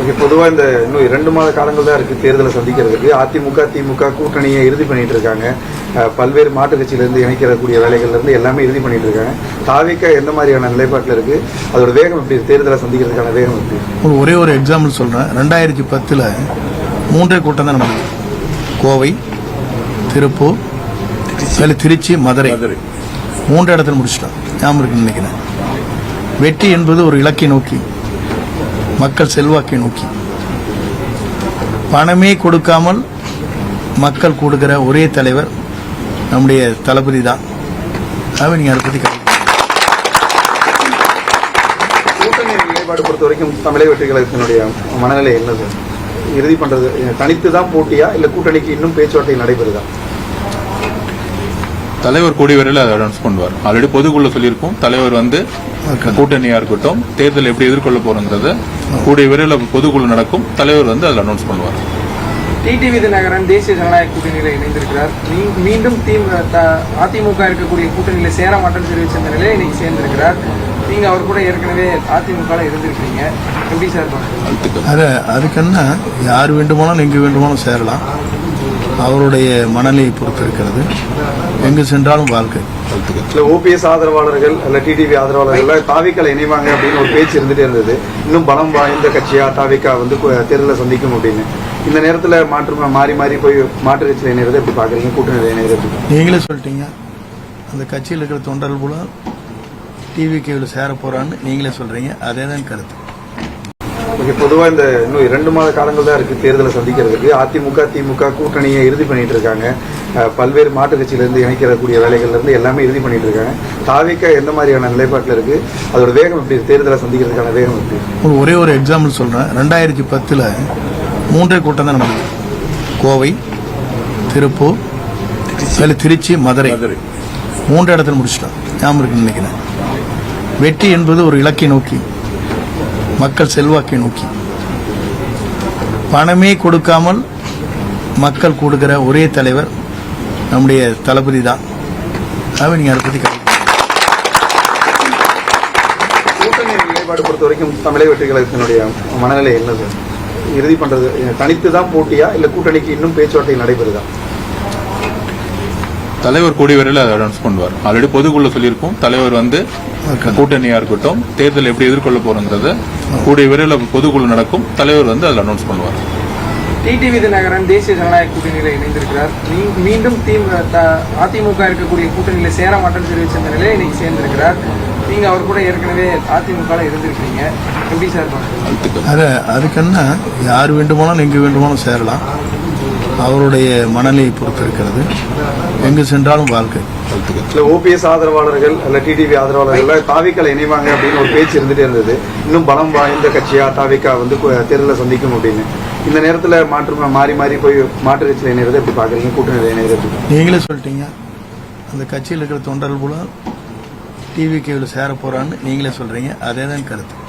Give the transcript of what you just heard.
Okay பொதுவாக இந்த இன்னும் இரண்டு மாத காலங்கள் தான் இருக்குது தேர்தலை சந்திக்கிறதுக்கு. அதிமுக திமுக கூட்டணியை இறுதி பண்ணிட்டு இருக்காங்க. பல்வேறு மாற்றுக் கட்சியிலேருந்து இணைக்கிறக்கூடிய வேலைகள்ல இருந்து எல்லாமே இறுதி பண்ணிட்டு இருக்காங்க. தாவிக்க எந்த மாதிரியான நிலைப்பாட்டில் இருக்கு? அதோட வேகம் எப்படி? தேர்தலை சந்திக்கிறதுக்கான வேகம் எப்படி? ஒரு ஒரே எக்ஸாம்பிள் சொல்கிறேன் ரெண்டாயிரத்தி பத்தில் மூன்றே கூட்டம் தான் நடந்தது. கோவை திருப்பூர் அதில் திருச்சி மதுரை. மூன்று இடத்துல முடிச்சிட்டோம். ஞாபகம் இருக்குன்னு நினைக்கிறேன். வெற்றி என்பது ஒரு இலக்கை நோக்கி. மக்கள் செல்வாக்கை நோக்கி. பணமே கொடுக்காமல் மக்கள் கொடுக்கிற ஒரே தலைவர் நம்முடைய தளபதி தான். அதை நீங்கள் அதை பற்றி கூட்டணி பொறுத்த வரைக்கும் தமிழக வெற்றி கழகத்தினுடைய மனநிலை என்னது? இறுதி பண்றது தனித்து தான் போட்டியா இல்ல கூட்டணிக்கு இன்னும் பேச்சுவார்த்தை நடைபெறுதா? தலைவர் கூடிய வரையில் அதை அனௌன்ஸ் பண்ணுவார். ஆல்ரெடி பொதுக்குள்ள சொல்லியிருக்கோம். தலைவர் வந்து கூட்டணியா இருக்கட்டும் தேர்தல் எப்படி எதிர்கொள்ள போறோங்கிறது கூடிய விரைவில் பொதுக்குழு நடக்கும். தலைவர் வந்து அதில் அனௌன்ஸ் பண்ணுவார். டிடிவி தினகரன் தேசிய ஜனநாயக கூட்டணியில் இணைந்திருக்கிறார். மீண்டும் அதிமுக இருக்கக்கூடிய கூட்டணியில சேர மாட்டேன்னு தெரிவிச்சிருந்த நிலையில இன்னைக்கு சேர்ந்திருக்கிறார். நீங்க அவர் கூட ஏற்கனவே அதிமுக இருந்திருக்கீங்க எப்படி சார்? அது அதுக்குன்னா யார் வேண்டுமானாலும் எங்கு வேண்டுமானாலும் சேரலாம். அவருடைய மனநிலையை பொறுத்து இருக்கிறது எங்கு சென்றாலும் வாழ்க்கை. இல்ல ஓபிஎஸ் ஆதரவாளர்கள் அல்ல டிடிவி ஆதரவாளர்கள் தாவிக்கல இணைவாங்க அப்படின்னு ஒரு பேச்சு இருந்துட்டே இருந்தது. இன்னும் பலம் வாய்ந்த கட்சியா தாவிக்கா வந்து கு- தேர்தலை சந்திக்கும் அப்படின்னு. இந்த நேரத்துல மாற்று மாறி மாறி போய் மாற்று கட்சியில் இணைறதை எப்படி பாக்குறீங்க கூட்டணி எப்படி நீங்களே சொல்லிட்டீங்க. அந்த கட்சியில் இருக்கிற தொண்டர்கள் போல டிவிகேவில் சேர போறான்னு நீங்களே சொல்றீங்க. அதே தான் கருத்து. ஓகே பொதுவாக இந்த இன்னும் இரண்டு மாத காலங்கள் தான் இருக்குது தேர்தலை சந்திக்கிறதுக்கு. அதிமுக திமுக கூட்டணியை இறுதி பண்ணிட்டு இருக்காங்க. பல்வேறு மாற்றுக் கட்சியிலேருந்து இணைக்கிறக்கூடிய வேலைகள்ல இருந்து எல்லாமே இறுதி பண்ணிட்டு இருக்காங்க. தாவிக்க எந்த மாதிரியான நிலைப்பாட்டில் இருக்கு? அதோட வேகம் எப்படி? தேர்தலை சந்திக்கிறதுக்கான வேகம் எப்படி இருக்கு? ஒரு ஒரே ஒரு எக்ஸாம்பிள் சொல்றேன். ரெண்டாயிரத்தி பத்தில் மூன்றே கூட்டம் தான் நடந்தது. கோவை திருப்பூர் அதில் திருச்சி மதுரை. மூன்று இடத்துல முடிச்சிட்டோம். ஞாபகம் இருக்குன்னு நினைக்கிறேன். வெற்றி என்பது ஒரு இலக்கை நோக்கி. மக்கள் செல்வாக்கை நோக்கி. பணமே கொடுக்காமல் மக்கள் கொடுக்கிற ஒரே தலைவர் நம்முடைய தளபதி தான். அதாவது நீங்கள் அதை பற்றி பொறுத்த வரைக்கும் தமிழக வெற்றி கழகத்தினுடைய மனநிலை என்னது? இறுதி பண்றது தனித்து தான் போட்டியா? இல்ல கூட்டணிக்கு இன்னும் பேச்சுவார்த்தை நடைபெறுதா? தலைவர் கூடிய வரையில் அதை அனௌன்ஸ் பண்ணுவார். ஆல்ரெடி பொதுக்குள்ள சொல்லியிருக்கோம். தலைவர் வந்து கூட்டணியா இருக்கட்டும் தேர்தல் எப்படி எதிர்கொள்ள போறோங்கிறது கூடிய விரைவில் பொதுக்குழு நடக்கும். தலைவர் வந்து அதில் அனௌன்ஸ் பண்ணுவார். டிடிவி தினகரன் தேசிய ஜனநாயக கூட்டணியில் இணைந்திருக்கிறார். மீண்டும் அதிமுக இருக்கக்கூடிய கூட்டணியில சேர மாட்டேன்னு தெரிவிச்சிருந்த நிலையில இன்னைக்கு சேர்ந்திருக்கிறார். நீங்க அவர் கூட ஏற்கனவே அதிமுக இருந்திருக்கீங்க எப்படி சார்? அது அதுக்குன்னா யார் வேண்டுமானாலும் எங்கு வேண்டுமானாலும் சேரலாம். அவருடைய மனநிலையை பொறுத்து இருக்கிறது எங்கு சென்றாலும் வாழ்க்கை. இல்ல ஓபிஎஸ் ஆதரவாளர்கள் அல்ல டிடிவி ஆதரவாளர்கள் தாவிக்கல இணைவாங்க அப்படின்னு ஒரு பேச்சு இருந்துட்டே இருந்தது. இன்னும் பலம் வாய்ந்த கட்சியா தாவிக்கா வந்து கு- தேர்தலை சந்திக்கும் அப்படின்னு. இந்த நேரத்துல மாற்று மாறி மாறி போய் மாற்று கட்சியில் இணைறதை எப்படி பாக்குறீங்க கூட்டணி எப்படி நீங்களே சொல்லிட்டீங்க. அந்த கட்சியில் இருக்கிற தொண்டர்கள் போல டிவிகேவில் சேர போறான்னு நீங்களே சொல்றீங்க. அதே தான் கருத்து.